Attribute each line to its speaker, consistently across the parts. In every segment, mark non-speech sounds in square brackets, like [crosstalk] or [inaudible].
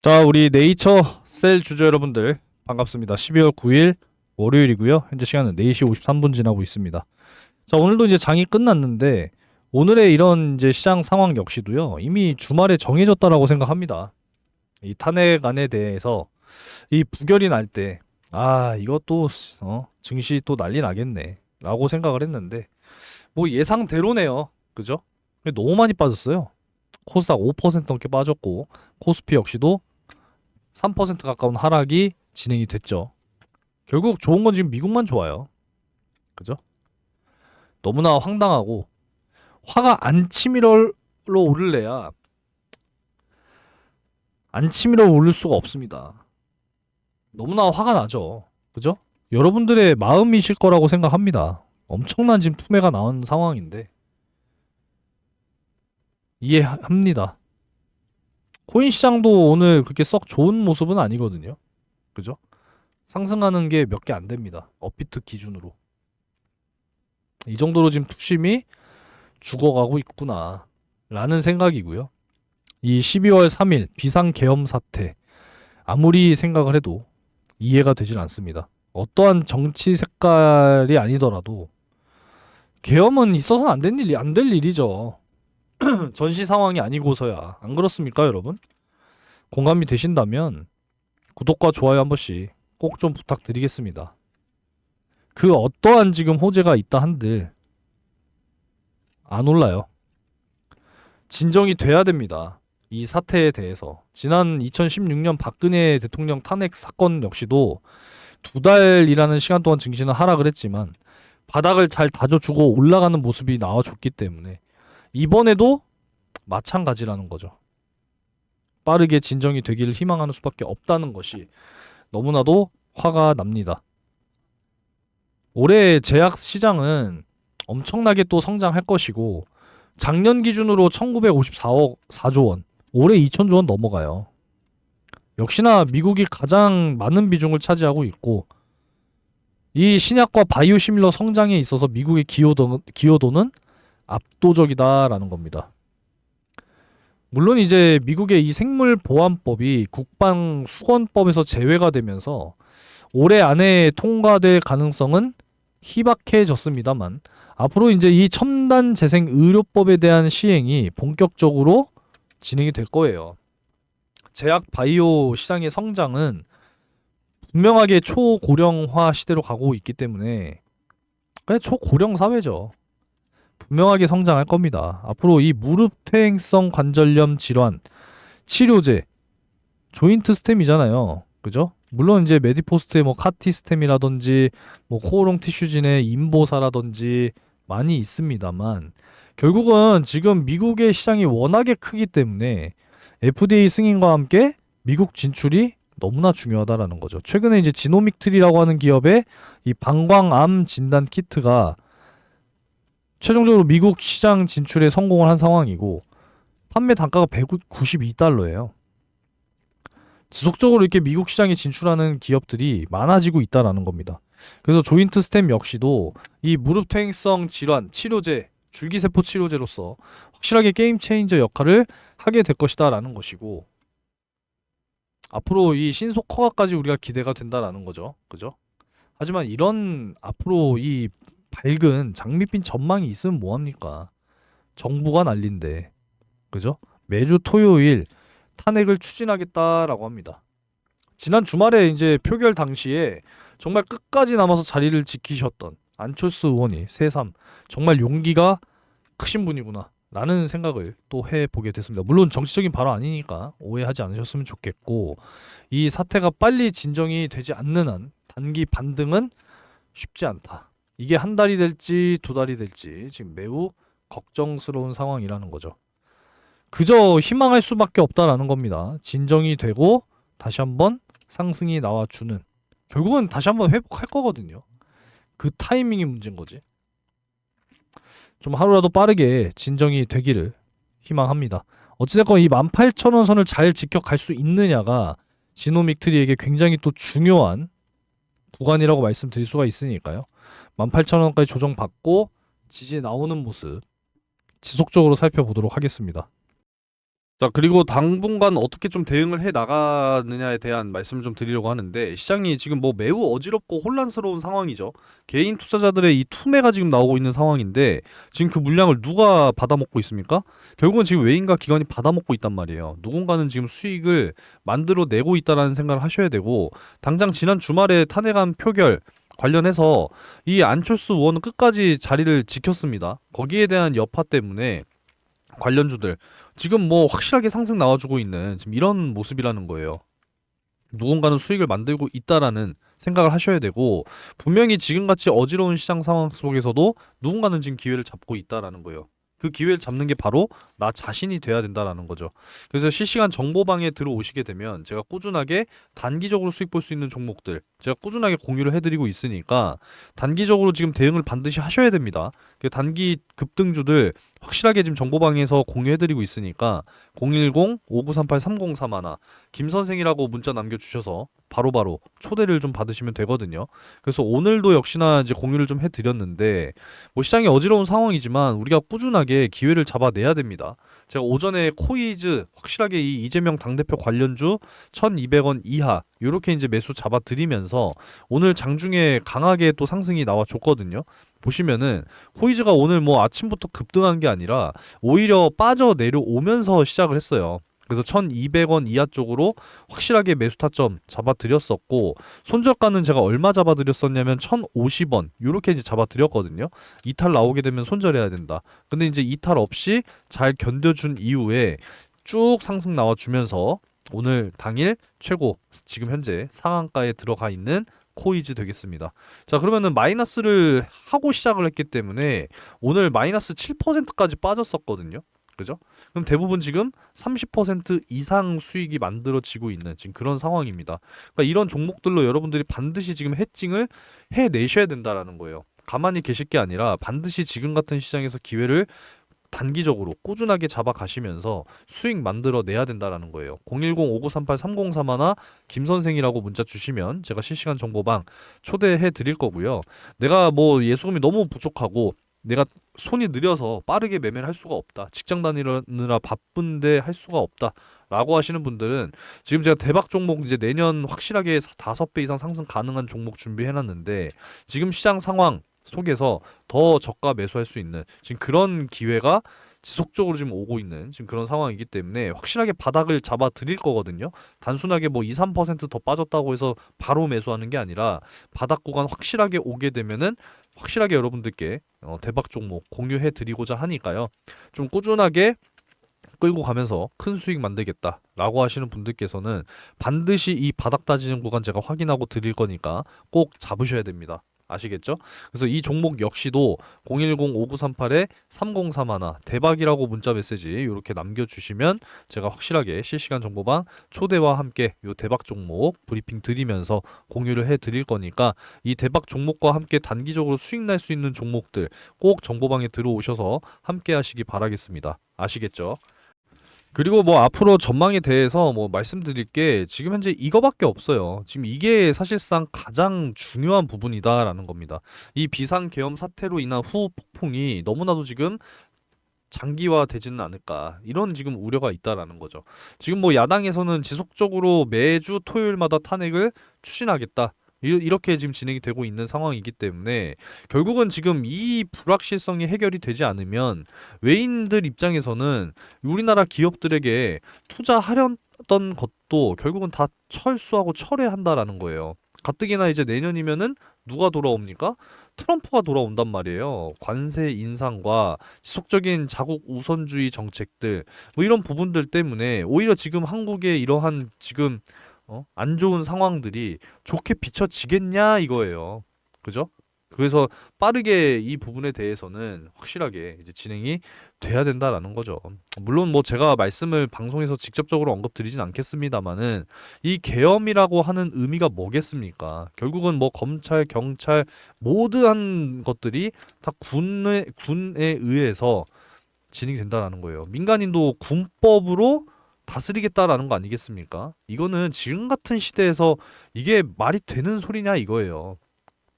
Speaker 1: 자, 우리 네이처 셀 주주 여러분들 반갑습니다. 12월 9일 월요일이고요. 현재 시간은 4시 53분 지나고 있습니다. 자, 오늘도 이제 장이 끝났는데 오늘의 이런 이제 시장 상황 역시도요. 이미 주말에 정해졌다라고 생각합니다. 이 탄핵안에 대해서 이 부결이 날 때 아, 이것도 어, 증시 또 난리 나겠네라고 생각을 했는데 뭐 예상대로네요. 그죠? 너무 많이 빠졌어요. 코스닥 5% 넘게 빠졌고 코스피 역시도 3% 가까운 하락이 진행이 됐죠. 결국 좋은 건 지금 미국만 좋아요. 그죠? 너무나 황당하고 화가 안 치밀어 오를래야 안 치밀어 오를 수가 없습니다. 너무나 화가 나죠. 그죠? 여러분들의 마음이실 거라고 생각합니다. 엄청난 지금 투매가 나온 상황인데 이해합니다. 코인 시장도 오늘 그렇게 썩 좋은 모습은 아니거든요. 그죠? 상승하는 게 몇 개 안 됩니다. 업비트 기준으로. 이 정도로 지금 투심이 죽어가고 있구나. 라는 생각이고요. 이 12월 3일 비상계엄 사태. 아무리 생각을 해도 이해가 되질 않습니다. 어떠한 정치 색깔이 아니더라도 계엄은 있어서는 안 된 일이 안 될 일이죠. [clears throat] 전시 상황이 아니고서야 안 그렇습니까 여러분? 공감이 되신다면 구독과 좋아요 한 번씩 꼭 좀 부탁드리겠습니다. 그 어떠한 지금 호재가 있다 한들 안 올라요. 진정이 돼야 됩니다. 이 사태에 대해서 지난 2016년 박근혜 대통령 탄핵 사건 역시도 두 달이라는 시간 동안 증시는 하락을 했지만 바닥을 잘 다져주고 올라가는 모습이 나와줬기 때문에 이번에도 마찬가지라는 거죠. 빠르게 진정이 되기를 희망하는 수밖에 없다는 것이 너무나도 화가 납니다. 올해 제약 시장은 엄청나게 또 성장할 것이고 작년 기준으로 1954억 4조 원, 올해 2천조 원 넘어가요. 역시나 미국이 가장 많은 비중을 차지하고 있고 이 신약과 바이오 시밀러 성장에 있어서 미국의 기여도, 기여도는 압도적이다라는 겁니다. 물론 이제 미국의 이 생물 보안법이 국방 수건법에서 제외가 되면서 올해 안에 통과될 가능성은 희박해졌습니다만 앞으로 이제 이 첨단 재생 의료법에 대한 시행이 본격적으로 진행이 될 거예요. 제약 바이오 시장의 성장은 분명하게 초고령화 시대로 가고 있기 때문에 초고령 사회죠. 분명하게 성장할 겁니다. 앞으로 이 무릎 퇴행성 관절염 질환 치료제 조인트 스템이잖아요. 그죠? 물론 이제 메디포스트의 뭐 카티 스템이라든지 뭐 코오롱 티슈진의 인보사라든지 많이 있습니다만 결국은 지금 미국의 시장이 워낙에 크기 때문에 FDA 승인과 함께 미국 진출이 너무나 중요하다라는 거죠. 최근에 이제 지노믹 트리라고 하는 기업의 이 방광암 진단 키트가 최종적으로 미국 시장 진출에 성공을 한 상황이고 판매 단가가 192달러예요. 지속적으로 이렇게 미국 시장에 진출하는 기업들이 많아지고 있다라는 겁니다. 그래서 조인트 스템 역시도 이 무릎 퇴행성 질환 치료제, 줄기세포 치료제로서 확실하게 게임 체인저 역할을 하게 될 것이다라는 것이고 앞으로 이 신속 허가까지 우리가 기대가 된다라는 거죠. 그죠? 하지만 이런 앞으로 이 밝은 장밋빛 전망이 있으면 뭐합니까? 정부가 난린데. 그죠? 매주 토요일 탄핵을 추진하겠다라고 합니다. 지난 주말에 이제 표결 당시에 정말 끝까지 남아서 자리를 지키셨던 안철수 의원이 새삼 정말 용기가 크신 분이구나 라는 생각을 또 해보게 됐습니다. 물론 정치적인 발언 아니니까 오해하지 않으셨으면 좋겠고 이 사태가 빨리 진정이 되지 않는 한 단기 반등은 쉽지 않다. 이게 한 달이 될지 두 달이 될지 지금 매우 걱정스러운 상황이라는 거죠. 그저 희망할 수밖에 없다라는 겁니다. 진정이 되고 다시 한번 상승이 나와주는 결국은 다시 한번 회복할 거거든요. 그 타이밍이 문제인 거지. 좀 하루라도 빠르게 진정이 되기를 희망합니다. 어찌됐건 이 18,000원 선을 잘 지켜갈 수 있느냐가 지노믹 트리에게 굉장히 또 중요한 구간이라고 말씀드릴 수가 있으니까요. 18,000원까지 조정받고 지지 나오는 모습 지속적으로 살펴보도록 하겠습니다.
Speaker 2: 자, 그리고 당분간 어떻게 좀 대응을 해 나가느냐에 대한 말씀을 좀 드리려고 하는데 시장이 지금 뭐 매우 어지럽고 혼란스러운 상황이죠. 개인 투자자들의 이 투매가 지금 나오고 있는 상황인데 지금 그 물량을 누가 받아먹고 있습니까? 결국은 지금 외인과 기관이 받아먹고 있단 말이에요. 누군가는 지금 수익을 만들어 내고 있다라는 생각을 하셔야 되고 당장 지난 주말에 탄핵안 표결 관련해서 이 안철수 의원은 끝까지 자리를 지켰습니다. 거기에 대한 여파 때문에 관련주들 지금 뭐 확실하게 상승 나와주고 있는 지금 이런 모습이라는 거예요. 누군가는 수익을 만들고 있다라는 생각을 하셔야 되고 분명히 지금같이 어지러운 시장 상황 속에서도 누군가는 지금 기회를 잡고 있다라는 거예요. 그 기회를 잡는 게 바로 나 자신이 돼야 된다라는 거죠. 그래서 실시간 정보방에 들어오시게 되면 제가 꾸준하게 단기적으로 수익 볼 수 있는 종목들 제가 꾸준하게 공유를 해드리고 있으니까 단기적으로 지금 대응을 반드시 하셔야 됩니다. 그 단기 급등주들 확실하게 지금 정보방에서 공유해드리고 있으니까 010-5938-3031 김선생이라고 문자 남겨주셔서 바로 바로 초대를 좀 받으시면 되거든요. 그래서 오늘도 역시나 이제 공유를 좀 해드렸는데 뭐 시장이 어지러운 상황이지만 우리가 꾸준하게 기회를 잡아내야 됩니다. 제가 오전에 코이즈 확실하게 이 이재명 당대표 관련주 1200원 이하 요렇게 이제 매수 잡아드리면서 오늘 장중에 강하게 또 상승이 나와줬거든요. 보시면은 코이즈가 오늘 뭐 아침부터 급등한 게 아니라 오히려 빠져 내려오면서 시작을 했어요. 그래서 1200원 이하 쪽으로 확실하게 매수 타점 잡아드렸었고 손절가는 제가 얼마 잡아드렸었냐면 1050원 요렇게 이제 잡아드렸거든요. 이탈 나오게 되면 손절해야 된다. 근데 이제 이탈 없이 잘 견뎌준 이후에 쭉 상승 나와주면서 오늘 당일 최고 지금 현재 상한가에 들어가 있는 코이즈 되겠습니다. 자 그러면은 마이너스를 하고 시작을 했기 때문에 오늘 마이너스 7%까지 빠졌었거든요. 그죠? 그럼 대부분 지금 30% 이상 수익이 만들어지고 있는 지금 그런 상황입니다. 그러니까 이런 종목들로 여러분들이 반드시 지금 해칭을 해내셔야 된다라는 거예요. 가만히 계실 게 아니라 반드시 지금 같은 시장에서 기회를 단기적으로 꾸준하게 잡아가시면서 수익 만들어 내야 된다라는 거예요. 010-5938-3031 김선생이라고 문자 주시면 제가 실시간 정보방 초대해 드릴 거고요. 내가 뭐 예수금이 너무 부족하고 내가 손이 느려서 빠르게 매매를 할 수가 없다. 직장 다니느라 바쁜데 할 수가 없다. 라고 하시는 분들은 지금 제가 대박 종목 이제 내년 확실하게 다섯 배 이상 상승 가능한 종목 준비해 놨는데 지금 시장 상황 속에서 더 저가 매수할 수 있는 지금 그런 기회가 지속적으로 지금 오고 있는 지금 그런 상황이기 때문에 확실하게 바닥을 잡아 드릴 거거든요. 단순하게 뭐 2, 3%더 빠졌다고 해서 바로 매수하는 게 아니라 바닥 구간 확실하게 오게 되면은 확실하게 여러분들께 어, 대박 종목 공유해 드리고자 하니까요. 좀 꾸준하게 끌고 가면서 큰 수익 만들겠다 라고 하시는 분들께서는 반드시 이 바닥 따지는 구간 제가 확인하고 드릴 거니까 꼭 잡으셔야 됩니다. 아시겠죠? 그래서 이 종목 역시도 010-5938-3031 대박이라고 문자 메시지 이렇게 남겨주시면 제가 확실하게 실시간 정보방 초대와 함께 이 대박 종목 브리핑 드리면서 공유를 해 드릴 거니까 이 대박 종목과 함께 단기적으로 수익 날 수 있는 종목들 꼭 정보방에 들어오셔서 함께 하시기 바라겠습니다. 아시겠죠? 그리고 뭐 앞으로 전망에 대해서 뭐 말씀드릴 게 지금 현재 이거밖에 없어요. 지금 이게 사실상 가장 중요한 부분이다라는 겁니다. 이 비상 계엄 사태로 인한 후 폭풍이 너무나도 지금 장기화 되지는 않을까 이런 지금 우려가 있다라는 거죠. 지금 뭐 야당에서는 지속적으로 매주 토요일마다 탄핵을 추진하겠다. 이- 이렇게 지금 진행이 되고 있는 상황이기 때문에 결국은 지금 이 불확실성이 해결이 되지 않으면 외인들 입장에서는 우리나라 기업들에게 투자하려던 것도 결국은 다 철수하고 철회한다라는 거예요. 가뜩이나 이제 내년이면은 누가 돌아옵니까? 트럼프가 돌아온단 말이에요. 관세 인상과 지속적인 자국 우선주의 정책들 뭐 이런 부분들 때문에 오히려 지금 한국의 이러한 지금 어? 안 좋은 상황들이 좋게 비춰지겠냐 이거예요. 그죠? 그래서 빠르게 이 부분에 대해서는 확실하게 이제 진행이 돼야 된다라는 거죠. 물론 뭐 제가 말씀을 방송에서 직접적으로 언급드리진 않겠습니다만은 이 계엄이라고 하는 의미가 뭐겠습니까? 결국은 뭐 검찰, 경찰 모든 것들이 다 군에 군에 의해서 진행이 된다라는 거예요. 민간인도 군법으로 다스리겠다라는 거 아니겠습니까? 이거는 지금 같은 시대에서 이게 말이 되는 소리냐 이거예요.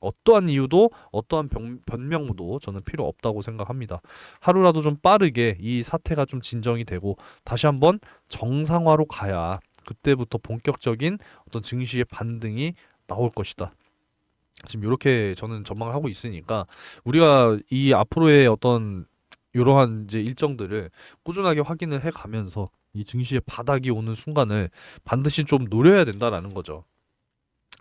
Speaker 2: 어떠한 이유도 어떠한 변, 변명도 저는 필요 없다고 생각합니다. 하루라도 좀 빠르게 이 사태가 좀 진정이 되고 다시 한번 정상화로 가야 그때부터 본격적인 어떤 증시의 반등이 나올 것이다. 지금 이렇게 저는 전망을 하고 있으니까 우리가 이 앞으로의 어떤 이러한 이제 일정들을 꾸준하게 확인을 해 가면서 이 증시의 바닥이 오는 순간을 반드시 좀 노려야 된다라는 거죠.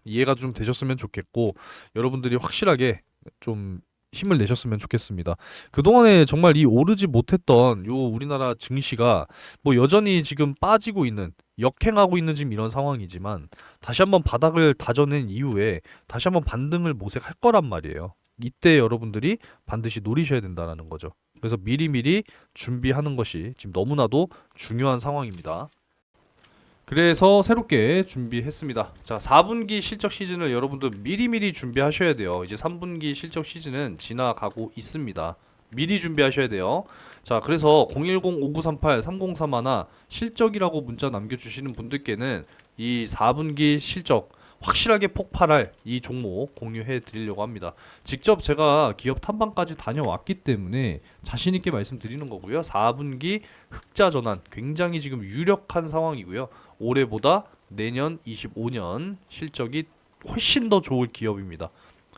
Speaker 2: 이해가 좀 되셨으면 좋겠고 여러분들이 확실하게 좀 힘을 내셨으면 좋겠습니다. 그동안에 정말 이 오르지 못했던 요 우리나라 증시가 뭐 여전히 지금 빠지고 있는 역행하고 있는 지금 이런 상황이지만 다시 한번 바닥을 다져낸 이후에 다시 한번 반등을 모색할 거란 말이에요. 이때 여러분들이 반드시 노리셔야 된다는 거죠. 그래서 미리미리 준비하는 것이 지금 너무나도 중요한 상황입니다. 그래서 새롭게 준비했습니다. 자, 4분기 실적 시즌을 여러분들 미리미리 준비하셔야 돼요. 이제 3분기 실적 시즌은 지나가고 있습니다. 미리 준비하셔야 돼요. 자, 그래서 010-5938-3031 실적이라고 문자 남겨주시는 분들께는 이 4분기 실적 확실하게 폭발할 이 종목 공유해 드리려고 합니다. 직접 제가 기업 탐방까지 다녀왔기 때문에 자신 있게 말씀드리는 거고요. 4분기 흑자 전환 굉장히 지금 유력한 상황이고요. 올해보다 내년 25년 실적이 훨씬 더 좋을 기업입니다.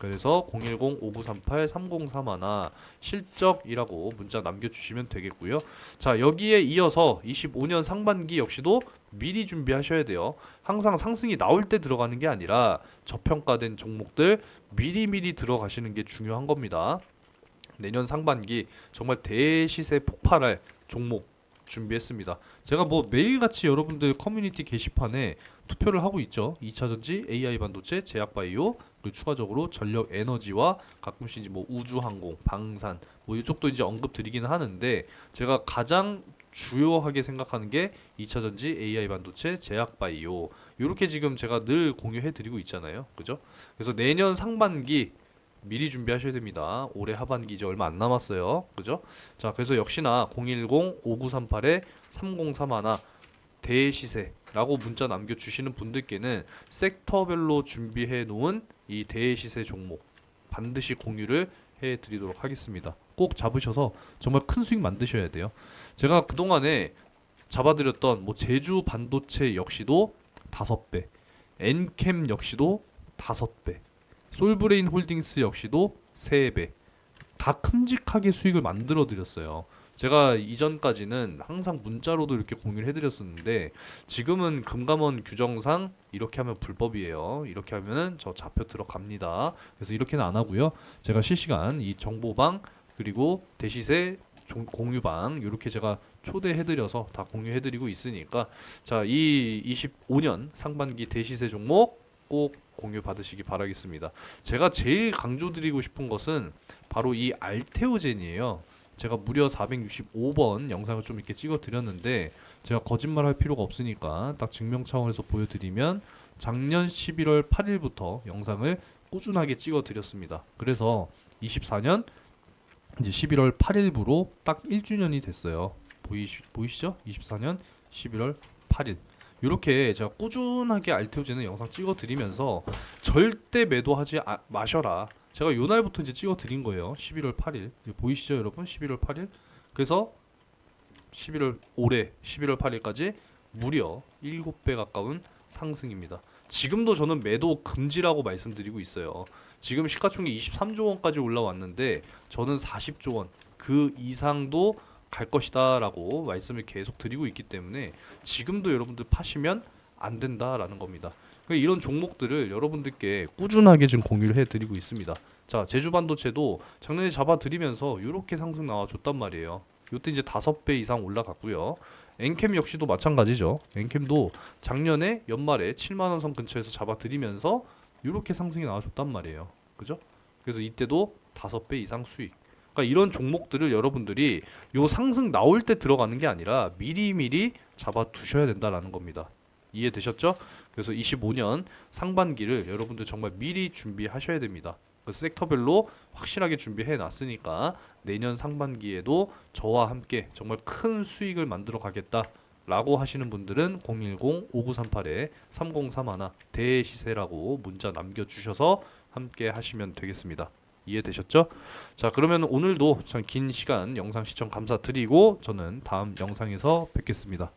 Speaker 2: 그래서 010-5938-3031 실적이라고 문자 남겨주시면 되겠고요. 자 여기에 이어서 25년 상반기 역시도 미리 준비하셔야 돼요. 항상 상승이 나올 때 들어가는 게 아니라 저평가된 종목들 미리미리 들어가시는 게 중요한 겁니다. 내년 상반기 정말 대시세 폭발할 종목 준비했습니다. 제가 뭐 매일같이 여러분들 커뮤니티 게시판에 투표를 하고 있죠. 2차전지, AI 반도체, 제약바이오, 그리고 추가적으로 전력 에너지와 가끔씩 이제 뭐 우주항공, 방산 뭐 이쪽도 이제 언급 드리기는 하는데 제가 가장 주요하게 생각하는 게 2차전지, AI 반도체, 제약바이오 이렇게 지금 제가 늘 공유해 드리고 있잖아요. 그죠? 그래서 내년 상반기 미리 준비하셔야 됩니다. 올해 하반기 이제 얼마 안 남았어요. 그죠? 자, 그래서 역시나 010-5938에 3031 대시세라고 문자 남겨주시는 분들께는 섹터별로 준비해 놓은 이 대시세 종목 반드시 공유를 해 드리도록 하겠습니다. 꼭 잡으셔서 정말 큰 수익 만드셔야 돼요. 제가 그동안에 잡아드렸던 뭐 제주 반도체 역시도 다섯 배, 엔캠 역시도 다섯 배, 솔브레인 홀딩스 역시도 3배. 다 큼직하게 수익을 만들어 드렸어요. 제가 이전까지는 항상 문자로도 이렇게 공유를 해드렸었는데 지금은 금감원 규정상 이렇게 하면 불법이에요. 이렇게 하면은 저 잡혀 들어갑니다. 그래서 이렇게는 안 하고요. 제가 실시간 이 정보방 그리고 대시세 종- 공유방 이렇게 제가 초대해드려서 다 공유해드리고 있으니까 자 이 25년 상반기 대시세 종목 꼭 공유 받으시기 바라겠습니다. 제가 제일 강조드리고 싶은 것은 바로 이 알테오젠이에요. 제가 무려 465번 영상을 좀 이렇게 찍어 드렸는데 제가 거짓말 할 필요가 없으니까 딱 증명 차원에서 보여드리면 작년 11월 8일부터 영상을 꾸준하게 찍어 드렸습니다. 그래서 24년 이제 11월 8일부로 딱 1주년이 됐어요. 보이시, 보이시죠? 24년 11월 8일. 이렇게 제가 꾸준하게 알테오제는 영상 찍어 드리면서 절대 매도하지 아- 마셔라. 제가 요 날부터 이제 찍어 드린 거예요. 11월 8일. 이거 보이시죠, 여러분? 11월 8일. 그래서 11월 올해 11월 8일까지 무려 7배 가까운 상승입니다. 지금도 저는 매도 금지라고 말씀드리고 있어요. 지금 시가총액 23조 원까지 올라왔는데 저는 40조 원 그 이상도 갈 것이다라고 말씀을 계속 드리고 있기 때문에 지금도 여러분들 파시면 안 된다라는 겁니다. 그러니까 이런 종목들을 여러분들께 꾸준하게 지금 공유를 해드리고 있습니다. 자 제주 반도체도 작년에 잡아드리면서 이렇게 상승 나와줬단 말이에요. 이때 이제 다섯 배 이상 올라갔고요. 엔캠 역시도 마찬가지죠. 엔캠도 작년에 연말에 7만 원선 근처에서 잡아드리면서 이렇게 상승이 나와줬단 말이에요. 그죠? 그래서 이때도 다섯 배 이상 수익. 그러니까 이런 종목들을 여러분들이 요 상승 나올 때 들어가는 게 아니라 미리미리 잡아 두셔야 된다라는 겁니다. 이해되셨죠? 그래서 25년 상반기를 여러분들 정말 미리 준비하셔야 됩니다. 그 섹터별로 확실하게 준비해 놨으니까 내년 상반기에도 저와 함께 정말 큰 수익을 만들어 가겠다 라고 하시는 분들은 010-5938-3031 대시세라고 문자 남겨주셔서 함께 하시면 되겠습니다. 이해되셨죠? 자 그러면 오늘도 참 긴 시간 영상 시청 감사드리고 저는 다음 영상에서 뵙겠습니다.